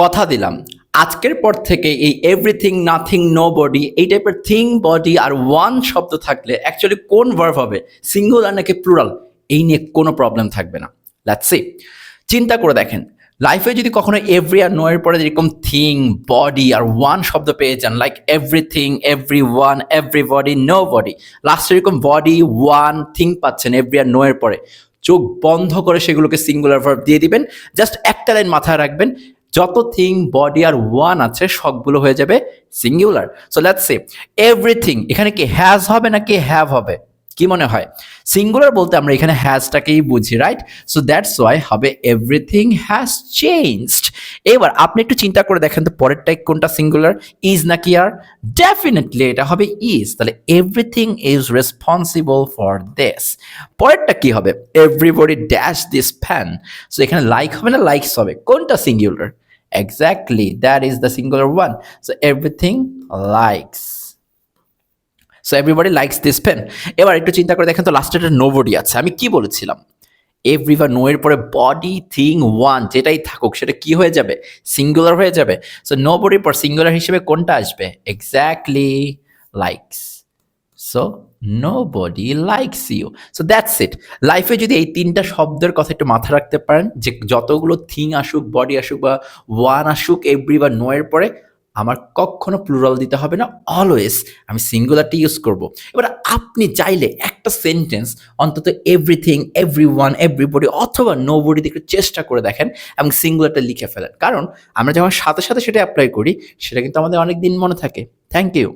কথা দিলাম। আজকের পর থেকে এই এভরিথিং নাথিং নো বডি এই টাইপের থিং বডি আর ওয়ান শব্দ থাকলে অ্যাকচুয়ালি কোন ভার্ভ হবে? সিঙ্গুলার নাকি প্লুরাল এই নিয়ে কোনো প্রবলেম থাকবে না। লেটস সি চিন্তা করে দেখেন। লাইফে যদি কখনো এভরি আর নোয়ের পরে যেরকম থিং বডি আর ওয়ান শব্দ পেয়ে যান like everything every one every body no body লাস্টে এরকম বডি ওয়ান থিং পাচ্ছেন এভরি আর নো এর পরে, চোখ বন্ধ করে সেগুলোকে সিঙ্গুলার ভার্ব দিয়ে দিবেন। জাস্ট একটা লাইন মাথায় রাখবেন। যত থিং বডি আর ওয়ান আছে, সবগুলো হয়ে যাবে singular so let's say everything এখানে কি হ্যাজ হবে নাকি হ্যাভ হবে? কি মনে হয়? সিঙ্গুলার বলতে আমরা এখানে হ্যাজটাকেই বুঝি রাইট সো দ্যাটস ওয়াই হবে এভরিথিং হ্যাজ চেঞ্জড এবার আপনি একটু চিন্তা করে দেখেন তো পরেরটাই কোনটা সিঙ্গুলার ইজ নাকি আর? ডেফিনেটলি এটা হবে ইজ তাহলে everything is responsible for this পরেরটা কি হবে? Everybody dash this fan so এখানে লাইক হবে না লাইকস হবে? কোনটা singular exactly that is the singular one so everything likes so everybody likes this pen এবার একটু চিন্তা করে দেখেন তো লাস্টে একটা নো বডি আছে। আমি কি বলেছিলাম? এভরি বা নো এর পরে বডি থিং ওয়ান যেটাই থাকুক, সেটা কি হয়ে যাবে? সিঙ্গুলার হয়ে যাবে? সো নো বডির পর সিঙ্গুলার হিসেবে কোনটা আসবে? Exactly likes so no body likes you so that's it লাইফে যদি এই তিনটা শব্দের কথা একটু মাথা রাখতে পারেন, যে যতগুলো থিং আসুক বডি আসুক বা ওয়ান আসুক এভরি বা নো এর পরে আমার কখনো প্লুরাল দিতে হবে না অলওয়েজ আমি সিঙ্গুলারটি ইউজ করব। এবার আপনি চাইলে একটা সেন্টেন্স অন্তত এভরিথিং এভরি ওয়ান এভরিবডি অথবা নো বডি একটু চেষ্টা করে দেখেন এবং সিঙ্গুলারটা লিখে ফেলেন। কারণ আমরা যখন সাথে সাথে সেটা অ্যাপ্লাই করি, সেটা কিন্তু আমাদের অনেক দিন মনে থাকে। Thank you